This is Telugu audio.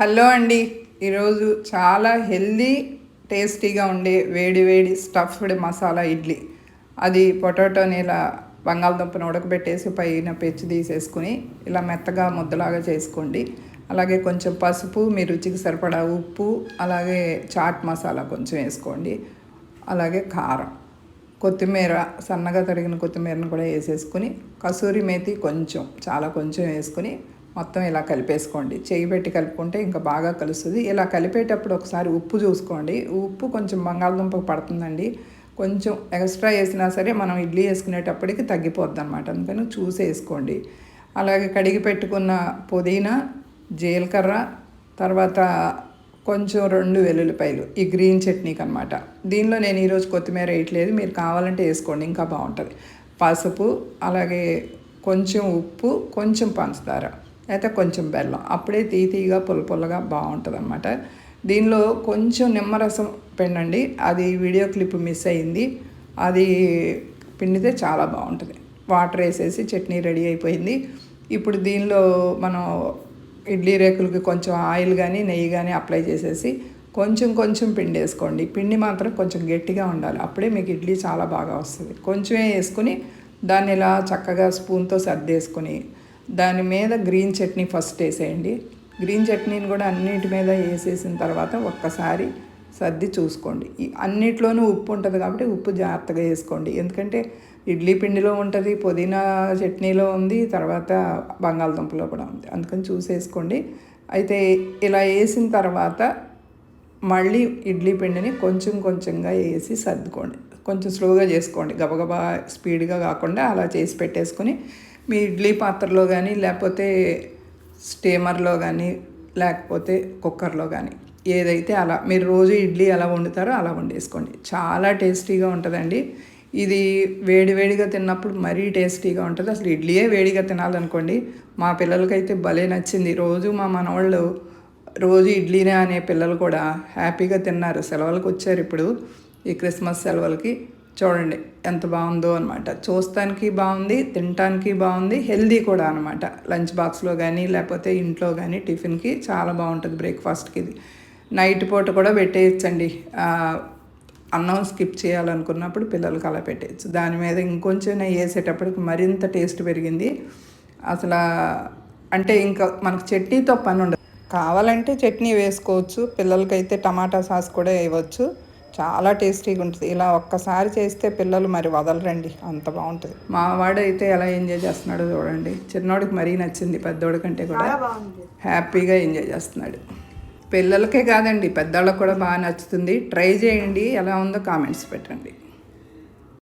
హలో అండి. ఈరోజు చాలా హెల్దీ టేస్టీగా ఉండే వేడి వేడి స్టఫ్డ్ మసాలా ఇడ్లీ. అది పొటాటోని ఇలా బంగాళదుంపను ఉడకబెట్టేసి పైన పెచ్చి తీసేసుకుని ఇలా మెత్తగా ముద్దలాగా చేసుకోండి. అలాగే కొంచెం పసుపు మీ రుచికి సరిపడా ఉప్పు అలాగే చాట్ మసాలా కొంచెం వేసుకోండి. అలాగే కారం. కొత్తిమీర సన్నగా తరిగిన కొత్తిమీరను కూడా వేసేసుకుని కసూరి మేతి కొంచెం చాలా కొంచెం వేసుకుని మొత్తం ఇలా కలిపేసుకోండి. చేయి పెట్టి కలుపుకుంటే ఇంకా బాగా కలుస్తుంది. ఇలా కలిపేటప్పుడు ఒకసారి ఉప్పు చూసుకోండి. ఉప్పు కొంచెం బంగాళదుంప పడుతుందండి. కొంచెం ఎక్స్ట్రా వేసినా సరే మనం ఇడ్లీ వేసుకునేటప్పటికి తగ్గిపోద్ది అనమాట అందుకని చూసి వేసుకోండి. అలాగే కడిగి పెట్టుకున్న పుదీనా జీలకర్ర తర్వాత కొంచెం రెండు వెల్లుల్లిపాయలు ఈ గ్రీన్ చట్నీకి అనమాట దీనిలో నేను ఈరోజు కొత్తిమీర వేయట్లేదు. మీరు కావాలంటే వేసుకోండి. ఇంకా బాగుంటుంది. పసుపు అలాగే కొంచెం ఉప్పు కొంచెం పంచదార. అయితే కొంచెం బెల్లం. అప్పుడే తీతీగా పుల్ల పుల్లగా బాగుంటుంది అనమాట దీనిలో కొంచెం నిమ్మరసం పిండండి. అది వీడియో క్లిప్ మిస్ అయింది. అది పిండితే చాలా బాగుంటుంది. వాటర్ వేసేసి చట్నీ రెడీ అయిపోయింది. ఇప్పుడు దీనిలో మనం ఇడ్లీ రేకులకి కొంచెం ఆయిల్ కానీ నెయ్యి కానీ అప్లై చేసేసి కొంచెం కొంచెం పిండి వేసుకోండి. పిండి మాత్రం కొంచెం గట్టిగా ఉండాలి. అప్పుడే మీకు ఇడ్లీ చాలా బాగా వస్తుంది. కొంచెమే వేసుకుని దాన్ని ఇలా చక్కగా స్పూన్తో సర్దేసుకొని దాని మీద గ్రీన్ చట్నీ ఫస్ట్ వేసేయండి. గ్రీన్ చట్నీని కూడా అన్నిటి మీద వేసేసిన తర్వాత ఒక్కసారి సర్ది చూసుకోండి. అన్నిట్లోనూ ఉప్పు ఉంటుంది కాబట్టి ఉప్పు జాగ్రత్తగా వేసుకోండి. ఎందుకంటే ఇడ్లీ పిండిలో ఉంటుంది పుదీనా చట్నీలో ఉంది తర్వాత బంగాళదుంపలో కూడా ఉంది. అందుకని చూసేసుకోండి. అయితే ఇలా వేసిన తర్వాత మళ్ళీ ఇడ్లీ పిండిని కొంచెం కొంచెంగా వేసి సర్దుకోండి. కొంచెం స్లోగా చేసుకోండి. గబగబా స్పీడ్గా కాకుండా అలా చేసి పెట్టేసుకొని మీ ఇడ్లీ పాత్రలో కానీ లేకపోతే స్టీమర్లో కానీ లేకపోతే కుక్కర్లో కానీ ఏదైతే అలా మీరు రోజు ఇడ్లీ ఎలా వండుతారో అలా వండేసుకోండి. చాలా టేస్టీగా ఉంటుందండి. ఇది వేడివేడిగా తిన్నప్పుడు మరీ టేస్టీగా ఉంటుంది. అసలు ఇడ్లీయే వేడిగా తినాలనుకోండి. మా పిల్లలకైతే భలే నచ్చింది. రోజు మా మనవాళ్ళు రోజు ఇడ్లీనే అనే పిల్లలు కూడా హ్యాపీగా తిన్నారు. సెలవులకు వచ్చారు ఇప్పుడు. ఈ క్రిస్మస్ సెలవులకి. చూడండి ఎంత బాగుందో అనమాట చూస్తానికి బాగుంది తినటానికి బాగుంది హెల్దీ కూడా అనమాట లంచ్ బాక్స్లో కానీ లేకపోతే ఇంట్లో కానీ టిఫిన్కి చాలా బాగుంటుంది బ్రేక్ఫాస్ట్కి ఇది. నైట్ పూట కూడా పెట్టేయచ్చండి. అన్నం స్కిప్ చేయాలనుకున్నప్పుడు పిల్లలకి అలా పెట్టేయచ్చు. దాని మీద ఇంకొంచెం వేసేటప్పటికి మరింత టేస్ట్ పెరిగింది. అసలు అంటే ఇంకా మనకు చట్నీతో పని ఉండదు. కావాలంటే చట్నీ వేసుకోవచ్చు పిల్లలకైతే టమాటా సాస్ కూడా వేయవచ్చు. చాలా టేస్టీగా ఉంటుంది. ఇలా ఒక్కసారి చేస్తే పిల్లలు మరి వదలరండి. అంత బాగుంటుంది. మా వాడు అయితే ఎలా ఎంజాయ్ చేస్తున్నాడో చూడండి. చిన్నోడికి మరీ నచ్చింది పెద్దోడి కంటే కూడా హ్యాపీగా ఎంజాయ్ చేస్తున్నాడు. పిల్లలకే కాదండి పెద్దవాళ్ళకి కూడా బాగా నచ్చుతుంది. ట్రై చేయండి ఎలా ఉందో కామెంట్స్ పెట్టండి.